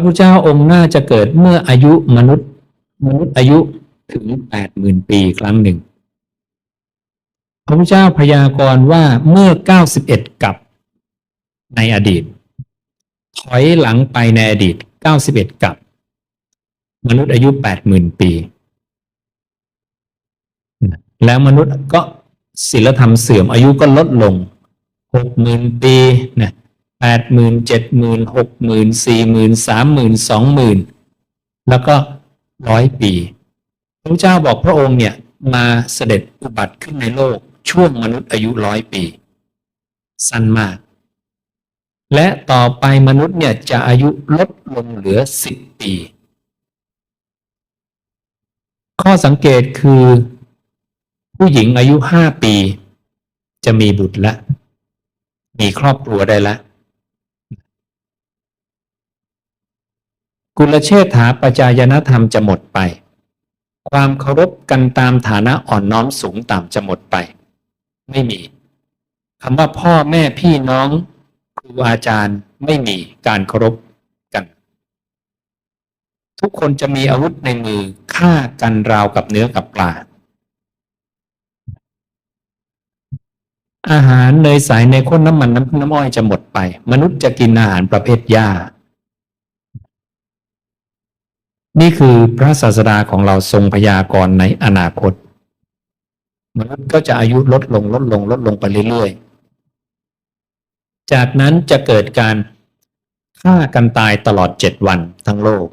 ระพุทธเจ้าองค์หน้าจะเกิดเมื่ออายุมนุษย์ มนุษย์อายุถึงแปดหมื่นปีครั้งหนึ่ง พระพุทธเจ้าพยากรณ์ว่าเมื่อเก้าสิบเอ็ดกับในอดีต ถอยหลังไปในอดีตเก้าสิบเอ็ดกับ มนุษย์อายุแปดหมื่นปี แล้วมนุษย์ก็ศีลธรรมเสื่อมอายุก็ลดลงหกหมื่นปีนะ ดหมื่นเจ็ดหมื่นหกหมื่นสี่หมื่นสามหมื่นสองหมื่นแล้วก็ร้อยปีพระเจ้าบอกพระองค์เนี่ยมาเสด็จอุบัติขึ้นในโลกช่วงมนุษย์อายุร้อยปี สั้นมาก และต่อไปมนุษย์เนี่ยจะอายุลดลงเหลือสิบปี ข้อสังเกตคือ ผู้หญิงอายุห้าปี จะมีบุตรแล้วมีครอบครัวได้แล้ว กุลเชษฐาปจายนธรรมจะหมดไป ความเคารพกันตามฐานะอ่อนน้อมสูงต่ำจะหมดไป ไม่มีคำว่าพ่อแม่พี่น้อง ครูอาจารย์ไม่มีการเคารพกัน ทุกคนจะมีอาวุธในมือฆ่ากันราวกับเนื้อกับปลาอาหารเนยใสในข้นน้ำมันน้ำน้ำอ้อยจะหมดไป มนุษย์จะกินอาหารประเภทหญ้า นี่คือพระศาสดาของเราทรงพยากรณ์ในอนาคตมนุษย์ก็จะอายุลดลงลดลงลดลงไปเรื่อยๆ จากนั้นจะเกิดการฆ่ากันตายตลอดเจ็ดวันทั้งโลก